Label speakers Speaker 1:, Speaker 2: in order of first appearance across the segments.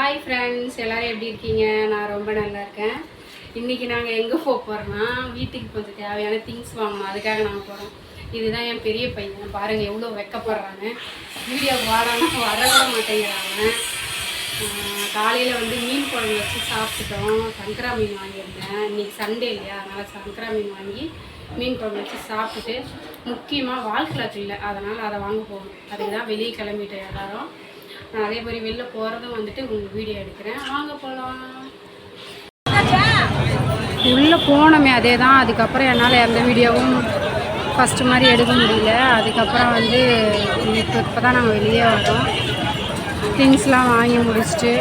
Speaker 1: Hi friends எல்லோரும் எப்படி இருக்கீங்க? நான் ரொம்ப நல்லா இருக்கேன். இன்றைக்கி நாங்கள் எங்கே போக போகிறோன்னா வீட்டுக்கு கொஞ்சம் தேவையான திங்ஸ் வாங்கணும். அதுக்காக நாங்கள் போகிறோம் இதுதான் என் பெரிய பையன். பாருங்கள் எவ்வளோ வெக்கப்படுறாங்க வீடியோ வாடானா வரவே மாட்டேங்கிறாங்க காலையில் வந்து மீன் குழம்பு வச்சு சாப்பிட்டுட்டோம். சங்கரா மீன் வாங்கியிருந்தேன். இன்னைக்கு சண்டே இல்லையா? அதனால் சங்கரா மீன் வாங்கி மீன் குழம்பு வச்சு சாப்பிட்டுட்டு முக்கியமாக வால் இல்லை. அதனால் அதை வாங்க போகணும். அதுக்கு தான் வெளியே கிளம்பிட்டோம் எல்லாரும். நான் அதே மாதிரி வெளில போகிறதும் வந்துட்டு உங்களுக்கு வீடியோ எடுக்கிறேன். வாங்க போகலாம் உள்ளே போனோமே அதே தான் அதுக்கப்புறம் என்னால் எந்த வீடியோவும் ஃபஸ்ட்டு மாதிரி எடுக்க முடியல. அதுக்கப்புறம் வந்து இப்போ இப்போ தான் நாங்கள் வெளியே வரோம். திங்ஸ்லாம் வாங்கி முடிச்சுட்டு.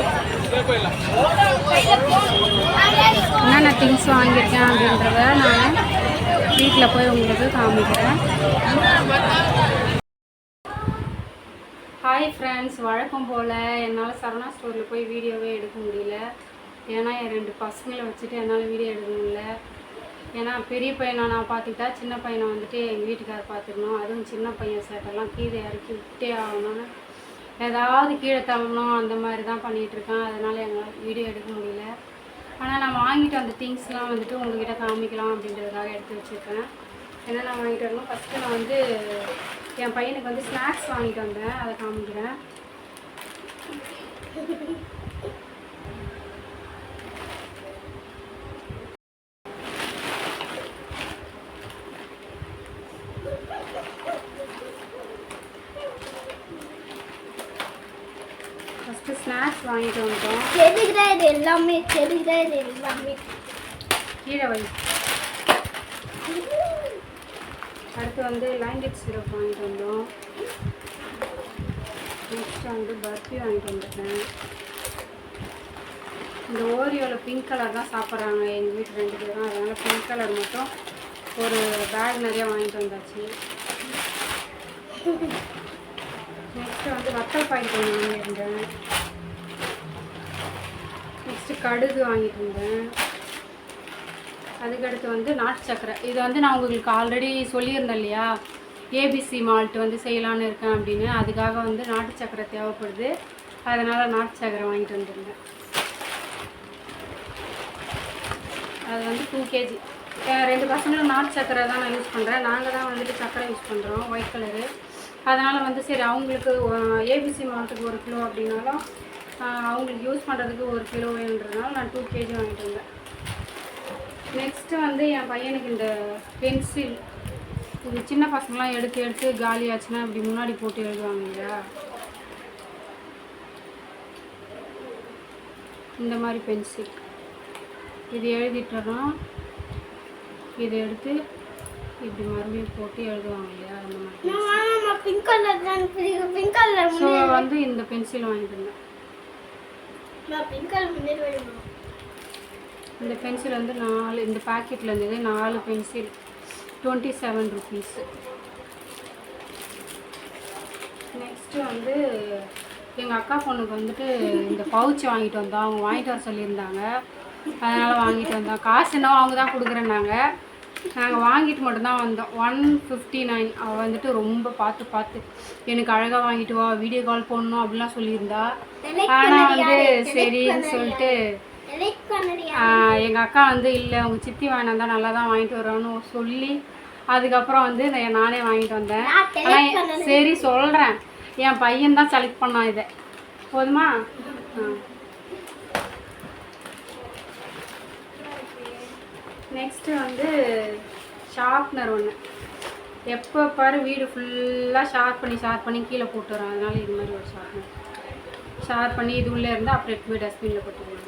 Speaker 1: என்னென்ன திங்ஸ் வாங்கியிருக்கேன் அப்படின்றத நான் வீட்டில் போய் உங்களுக்கு காமிக்கிறேன். ஹாய் ஃப்ரெண்ட்ஸ் வழக்கம் போல் என்னால் சரணா ஸ்டோரில் போய் வீடியோவே எடுக்க முடியல. ஏன்னா என் ரெண்டு பசங்களை வச்சுட்டு என்னால் வீடியோ எடுக்க முடியல. ஏன்னா பெரிய பையனை நான் பார்த்துக்கிட்டா சின்ன பையனை வந்துட்டு எங்கள் வீட்டுக்காரர் பார்த்துக்கணும். அதுவும் சின்ன பையன் சேட்டெல்லாம் கீழே இறக்கி விட்டே ஆகணும்னு. ஏதாவது கீழே தள்ளணும் அந்த மாதிரி தான் பண்ணிகிட்ருக்கேன் அதனால் என்னால் வீடியோ எடுக்க முடியல. ஆனால் நான் வாங்கிட்டு அந்த திங்ஸ்லாம் வந்துட்டு உங்ககிட்ட காமிக்கலாம் அப்படின்றதுக்காக எடுத்து வச்சுருக்கேன். என்னென்ன வாங்கிட்டு வரணும்? ஃபஸ்ட்டு நான் வந்து என் பையனுக்கு வந்து ஸ்நாக்ஸ் வாங்கிட்டு வந்தேன். அதை காமிக்கிறேன். ஃபஸ்ட்டு ஸ்நாக்ஸ் வாங்கிட்டு வந்துட்டோம்.
Speaker 2: தெரிகிற இது எல்லாமே தெரிகிற இது எல்லாமே.
Speaker 1: கீழே வை அடுத்து வந்து லைண்டிக் சிரப் வாங்கிட்டு வந்தோம். நெக்ஸ்ட் வந்து பர்ஃபி வாங்கிட்டு வந்துட்டேன். இந்த ஓரியோவில் பிங்க் கலர் தான் சாப்பிட்றாங்க. எங்கள் வீட்டு ரெண்டு பேரும். அதனால் பிங்க் கலர் மட்டும் ஒரு பேக் நிறைய வாங்கிட்டு வந்தாச்சு. நெக்ஸ்ட் வந்து வத்தல் பாக்கெட் ஒன்று வாங்கியிருந்தேன் நெக்ஸ்ட்டு கடுகு வாங்கிட்டு வந்தேன். அதுக்கடுத்து வந்து நாட்டு சக்கரை. இது வந்து நான் உங்களுக்கு ஆல்ரெடி சொல்லியிருந்தேன் இல்லையா ஏபிசி மால்ட் வந்து செய்யலான்னு இருக்கேன் அப்படின்னு. அதுக்காக வந்து நாட்டு சக்கரை தேவைப்படுது. அதனால் நாட்டு சக்கரை வாங்கிட்டு வந்திருந்தேன். அது வந்து டூ கேஜி ரெண்டு பசங்களும் நாட்டு சக்கரை தான் நான் யூஸ் பண்ணுறேன் நாங்கள் தான் வந்துட்டு சக்கரை யூஸ் பண்ணுறோம் ஒயிட் கலரு அதனால் வந்து சரி அவங்களுக்கு ஏபிசி மால்ட்டுக்கு ஒரு கிலோ அப்படின்னாலும் அவங்களுக்கு யூஸ் பண்ணுறதுக்கு ஒரு கிலோ வேணுன்றதுனால நான் டூ கேஜி வாங்கிட்டு வந்தேன். நெக்ஸ்ட்டு வந்து என் பையனுக்கு இந்த பென்சில் இது சின்ன பசங்களாம் எடுத்து எடுத்து காலி ஆச்சுன்னா இப்படி முன்னாடி போட்டு எழுதுவாங்க இல்லையா? இந்த மாதிரி பென்சில் இது எழுதிட்டோன்னா இதை எடுத்து இப்படி மறுபடியும் போட்டு எழுதுவாங்க இல்லையா? அந்த மாதிரி
Speaker 2: ஆமா பிங்க் கலர் தான் பிடிக்கும் பிங்க் கலர்
Speaker 1: ஸோ வந்து இந்த பென்சில் வாங்கிட்டு இருந்தேன்
Speaker 2: நான் பிங்க் கலர் முன்னாடி வேணும்
Speaker 1: இந்த பென்சில் வந்து நாலு இந்த பாக்கெட்டில் இருந்தது நாலு pencil twenty seven rupees next வந்து எங்கள் அக்கா பொண்ணுக்கு வந்துட்டு இந்த பவுச் வாங்கிட்டு வந்தோம். அவங்க வாங்கிட்டு வர சொல்லியிருந்தாங்க. அதனால் வாங்கிட்டு வந்தோம். காசு என்னவோ அவங்க தான் கொடுக்குறேன்னாங்க. நாங்கள் வாங்கிட்டு மட்டும்தான் வந்தோம். ஒன் ஃபிஃப்டி நைன் அவள் வந்துட்டு ரொம்ப பார்த்து பார்த்து எனக்கு அழகாக வாங்கிட்டு வா வீடியோ கால் பண்ணணும் அப்படிலாம் சொல்லியிருந்தா. ஆனால் வந்து சரின்னு சொல்லிட்டு எங்கள் அக்கா வந்து இல்லை உங்கள் சித்தி வாங்கினா நல்லா தான் வாங்கிட்டு வரோன்னு சொல்லி அதுக்கப்புறம் வந்து நான் நானே வாங்கிட்டு வந்தேன். ஆனால். சரி சொல்கிறேன் என் பையன் தான் செலக்ட் பண்ணான் இதை. போதுமா? நெக்ஸ்ட்டு வந்து ஷார்ப்னர் ஒன்று எப்போ பாரு வீடு ஃபுல்லாக ஷார்ப் பண்ணி ஷார்ப் பண்ணி கீழே போட்டு வரோம். அதனால இது மாதிரி ஒரு ஷார்ப்னர் ஷார்ப் பண்ணி இது உள்ளே இருந்து அப்புறம் எடுத்து போய் டஸ்ட்பினில் போட்டு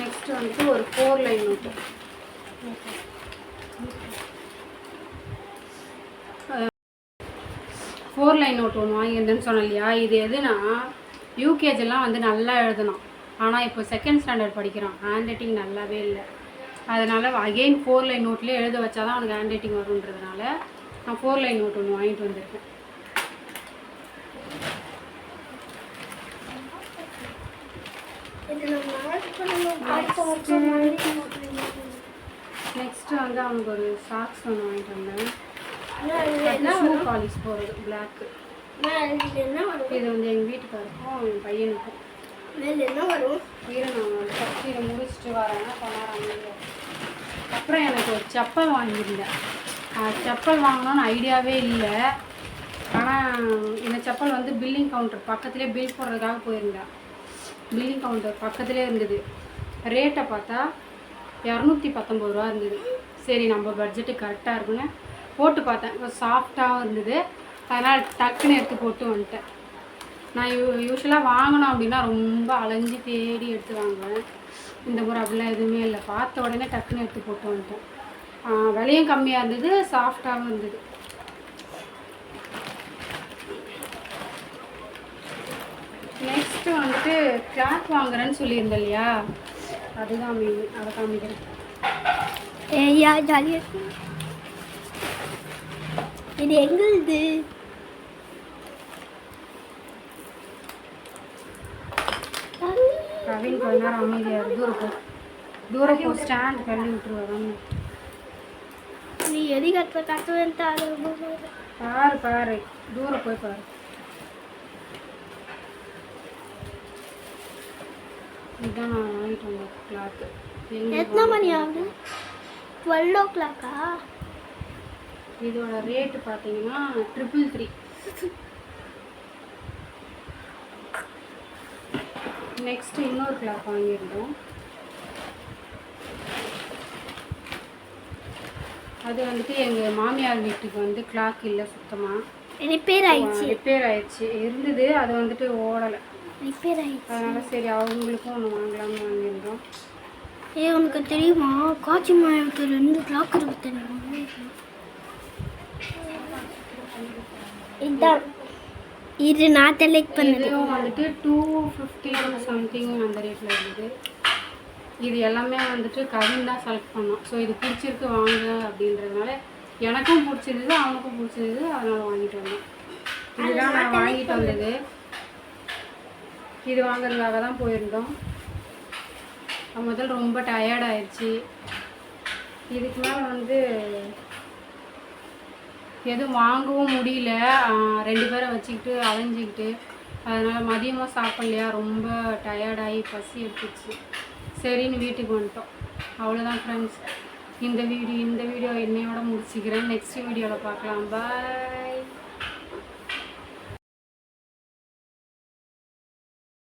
Speaker 1: நெக்ஸ்ட் வந்துட்டு ஒரு four line note four line note ஒன்று வாங்கியிருந்தேன்னு சொன்னேன் இல்லையா? இது எதுனா யூகேஜெல்லாம் வந்து நல்லா எழுதணும். ஆனால் இப்போ செகண்ட் ஸ்டாண்டர்ட் படிக்கிறான். ஹேண்ட் ரைட்டிங் நல்லாவே இல்லை. அதனால் அகெயின் ஃபோர் லைன் நோட்லேயே எழுத வச்சா தான் அவனுக்கு ஹேண்ட் ரைட்டிங் வருன்றதுனால நான் ஃபோர் லைன் நோட் ஒன்று வாங்கிட்டு வந்திருக்கேன்
Speaker 2: இது நம்ம மார்க்
Speaker 1: நெக்ஸ்ட்டு வந்து அவனுக்கு ஒரு சாக்ஸ் ஒன்று வாங்கிட்டு வந்தேன். ஷூ பாலிஷ் போகிறது பிளாக்கு இது வந்து எங்கள் வீட்டுக்காருக்கும் என் பையனுக்கும்
Speaker 2: என்ன வரும்?
Speaker 1: முடிச்சுட்டு வரேன் கொண்டாடுறாங்க அப்புறம் எனக்கு ஒரு செப்பல் வாங்கியிருந்தேன். செப்பல் வாங்கணும்னு ஐடியாவே இல்லை. ஆனால் இந்த செப்பல் வந்து பில்லிங் கவுண்டர் பக்கத்துலேயே பில் போடுறதுக்காக போயிருந்தேன். பில்லிங் கவுண்டர் பக்கத்துலேயே இருந்தது. ரேட்டை பார்த்தா இரநூத்தி பத்தொம்பது ரூபா இருந்தது. சரி நம்ம பட்ஜெட்டு கரெக்டாக இருக்குன்னு போட்டு பார்த்தேன். சாஃப்டாகவும் இருந்தது. அதனால் டக்குன்னு எடுத்து போட்டு வந்துட்டேன். நான் யூ யூஸ்வலாக வாங்கணும் அப்படின்னா ரொம்ப அலைஞ்சி தேடி எடுத்து வாங்குவேன். இந்த முறை அப்படிலாம் எதுவுமே இல்லை. பார்த்த உடனே டக்குன்னு எடுத்து போட்டு வந்துட்டேன். விலையும் கம்மியாக இருந்தது சாஃப்டாகவும் இருந்தது. நெக்ஸ்ட்டு வந்துட்டு கிளாத் வாங்குறேன்னு சொல்லியிருந்தேன் இல்லையா? அதுதான் மெயின் அதை காமிக்கிறேன்.
Speaker 2: ஏய்யா ஜாலியா இருக்கு. இது எங்களுது?
Speaker 1: கவின் கொஞ்ச நேரம் அமைதியாக. தூரம் போ. தூரம் போ ஸ்டாண்ட் தள்ளி விட்டுருவாங்க
Speaker 2: நீ எதி கட்டுற கட்டுவேன்
Speaker 1: பாரு பாரு. தூரம் போய் பாரு. இதுதான் நான் வாங்கிட்டு வந்த கிளாத்து
Speaker 2: எத்தனை மணி ஆகுது? டுவெல் ஓ கிளாக்கா
Speaker 1: இதோட ரேட்டு பார்த்தீங்கன்னா ட்ரிபிள் த்ரீ நெக்ஸ்ட் இன்னொரு கிளாத் வாங்கியிருந்தோம். அது வந்துட்டு எங்கள் மாமியார் வீட்டுக்கு வந்து கிளாக் இல்லை சுத்தமாக
Speaker 2: ரிப்பேர் ஆயிடுச்சு.
Speaker 1: ரிப்பேர் ஆயிடுச்சு. இருந்தது அது வந்துட்டு ஓடலை.
Speaker 2: ரிப்பேர் ஆயிடுச்சு
Speaker 1: அதனால சரி அவங்களுக்கும் ஒன்று வாங்கலாம்னு வாங்கியிருந்தோம்.
Speaker 2: ஏ உனக்கு தெரியுமா? காட்சி மாயத்துக்கு ரெண்டு கிளாக் இருக்கு தெரியுமா? இதான் இது நான் செலக்ட் பண்ணது.
Speaker 1: வந்துட்டு டூ ஃபிஃப்டி சம்திங் அந்த ரேட்டில் இருந்தது. இது எல்லாமே வந்துட்டு கவின் தான் செலக்ட் பண்ணோம். ஸோ இது பிடிச்சிருக்கு வாங்க அப்படின்றதுனால எனக்கும் பிடிச்சிருந்தது அவனுக்கும் பிடிச்சிருந்தது அதனால வாங்கிட்டு வந்தோம். இதுதான் நான் வாங்கிட்டு வந்தது. இது வாங்குறதுக்காக தான் போயிருந்தோம். முதல் ரொம்ப டயர்ட் ஆயிடுச்சு. இதுக்கு மேலே வந்து எதுவும் வாங்கவும் முடியல. ரெண்டு பேரை வச்சுக்கிட்டு அலைஞ்சிக்கிட்டு. அதனால் மதியமாக சாப்பிட்லையா? ரொம்ப டயர்டாகி பசி எடுத்துச்சு. சரின்னு வீட்டுக்கு வந்துட்டோம். அவ்வளோதான் ஃப்ரெண்ட்ஸ் இந்த வீடியோ இந்த வீடியோ என்னையோட முடிச்சுக்கிறேன். நெக்ஸ்ட் வீடியோவில் பார்க்கலாம். பாய்